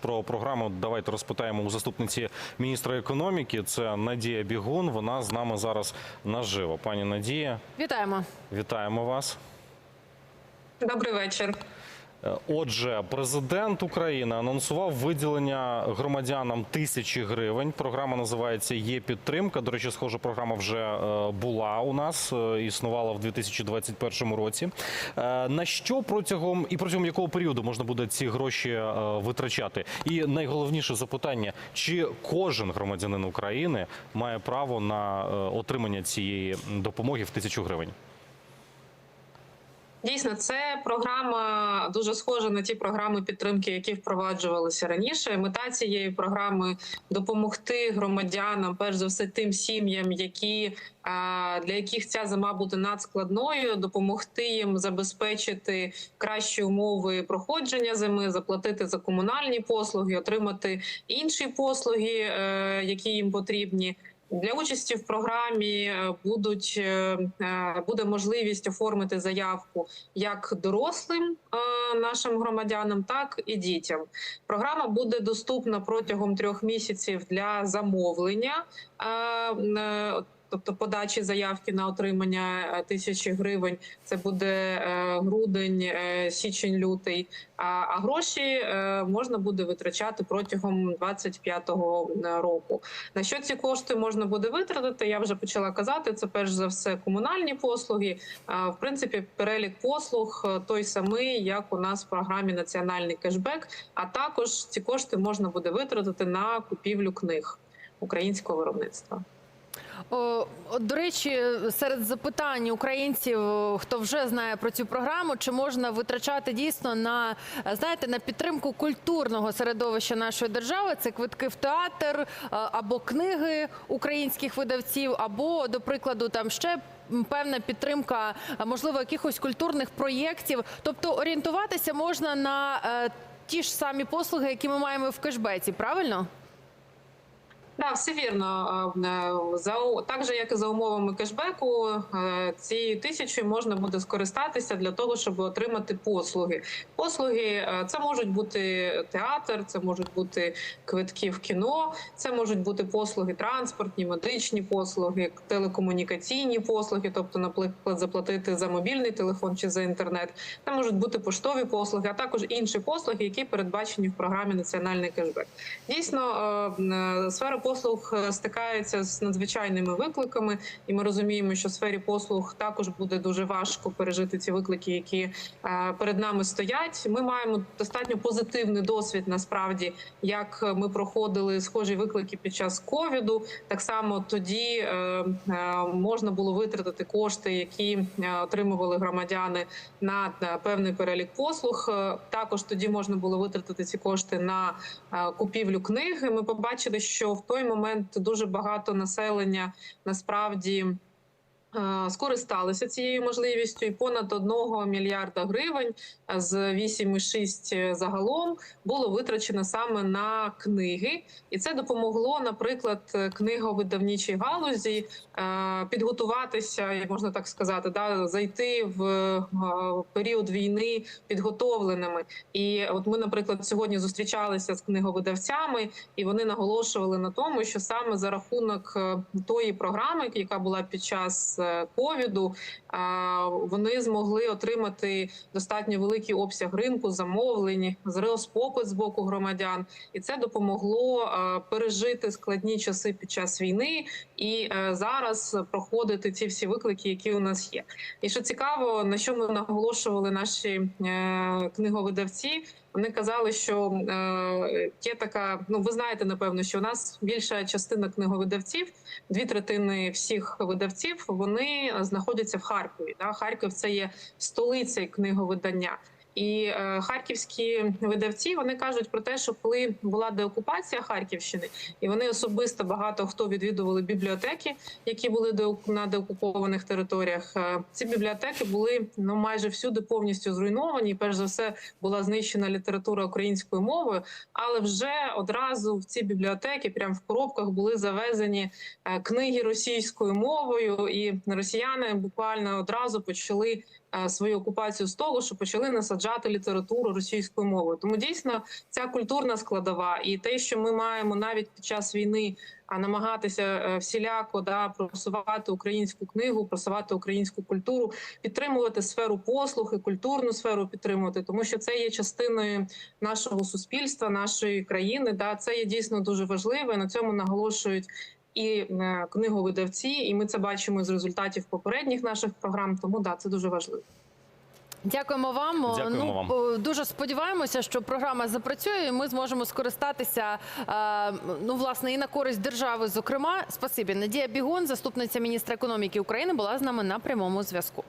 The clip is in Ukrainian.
про програму давайте розпитаємо у заступниці міністра економіки. Це Надія Бігун. Вона з нами зараз наживо. Пані Надія, Вітаємо. вітаємо вас. Добрий вечір. Е, Отже, президент України анонсував виділення громадянам тисячі гривень. Програма називається Є підтримка. До речі, схожа програма вже е, була у нас, е, існувала в 2021 році. На що протягом і протягом якого періоду можна буде ці гроші витрачати? І найголовніше запитання: чи кожен громадянин України має право на отримання цієї допомоги в тисячу гривень? Дійсно, це програма дуже схожа на ті програми підтримки, які впроваджувалися раніше. Мета цієї програми допомогти громадянам, перш за все, тим сім'ям, які для яких ця зима буде надскладною, допомогти їм забезпечити кращі умови проходження зими, заплатити за комунальні послуги, отримати інші послуги, е, які їм потрібні. Для участі в програмі е, будуть е, е, буде можливість оформити заявку як дорослим нашим громадянам, так і дітям. Програма буде доступна протягом трьох місяців для замовлення. Тобто подачі заявки на отримання е, тисячі гривень, це буде е, грудень, е, січень, лютий. А, гроші можна буде витрачати протягом 25-го року. На що ці кошти можна буде витратити? Я вже почала казати. Це перш за все комунальні послуги. В принципі, перелік послуг той самий, як у нас в програмі Національний кешбек. А також ці кошти можна буде витратити на купівлю книг українського виробництва. До речі, серед запитань українців, хто вже знає про цю програму, чи можна витрачати дійсно на е, знаєте на підтримку культурного середовища нашої держави? Це квитки в театр е, або книги українських видавців, або до прикладу, там ще. Певна підтримка, можливо, якихось культурних проєктів. Тобто орієнтуватися можна на е, ті ж самі послуги, які ми маємо в кешбеці, правильно? Да, все вірно. Е, За так же, як і за умовами кешбеку, е, цією тисячою можна буде скористатися для того, щоб отримати послуги. Послуги е, це можуть бути театр, це можуть бути квитки в кіно, це можуть бути послуги транспортні, медичні послуги, телекомунікаційні послуги, тобто, наприклад, заплатити за мобільний телефон чи за інтернет. Це можуть бути поштові послуги, а також інші послуги, які передбачені в програмі Національний кешбек. Дійсно, е, сфера послуг е, стикається з надзвичайними викликами, і ми розуміємо, що в сфері послуг також буде дуже важко пережити ці виклики, які е, перед нами стоять. Ми маємо достатньо позитивний досвід, насправді, як ми проходили схожі виклики під час ковіду. Так само тоді е, е, можна було витратити кошти, які е, отримували громадяни на е, певний перелік послуг. Е, Також тоді можна було витратити ці кошти на е, купівлю книги. Ми побачили, що в той момент дуже багато населення насправді. Е, Скористалися цією можливістю, і понад 1 мільярда гривень е, з 8,6 загалом було витрачено саме на книги, і це допомогло, наприклад, е, книговидавничій галузі е, підготуватися, як можна так сказати, да зайти в е, період війни підготовленими. І от ми, наприклад, сьогодні зустрічалися з книговидавцями, і вони наголошували на тому, що саме за рахунок е, тої програми, яка була під час е, ковіду, вони змогли отримати достатньо великий обсяг ринку замовлень, розпокут з боку громадян, і це допомогло пережити складні часи під час війни і е, зараз проходити ці всі виклики, які у нас є. І що цікаво, на що ми наголошували наші е, книговидавці. Вони казали, що е, є така. Ну ви знаєте, напевно, що у нас більша частина книговидавців, дві третини всіх видавців, вони знаходяться в Харкові. Да? Харків це є столицею книговидання. І е, харківські видавці вони кажуть про те, що коли була деокупація Харківщини, і вони особисто багато хто відвідували бібліотеки, які були на деокупованих територіях. е, Ці бібліотеки були ну майже всюди повністю зруйновані. Перш за все була знищена література українською мовою, але вже одразу в ці бібліотеки, прямо в коробках, були завезені е, книги російською мовою, і росіяни буквально одразу почали свою окупацію з того, що почали насаджати літературу російською мовою. Тому дійсно ця культурна складова і те, що ми маємо навіть під час війни а намагатися е, всіляко да просувати українську книгу, просувати українську культуру, підтримувати сферу послуг і культурну сферу підтримувати, тому що це є частиною нашого суспільства, нашої країни. Да, це є дійсно дуже важливо. і На цьому наголошують. І е, книговидавці, і ми це бачимо з результатів попередніх наших програм. Тому да, це дуже важливо. Дякуємо вам. Дякуємо ну, вам. Дуже сподіваємося, що програма запрацює. і Ми зможемо скористатися е, ну власне і на користь держави. Зокрема, спасибі Надія Бігун, заступниця міністра економіки України, була з нами на прямому зв'язку.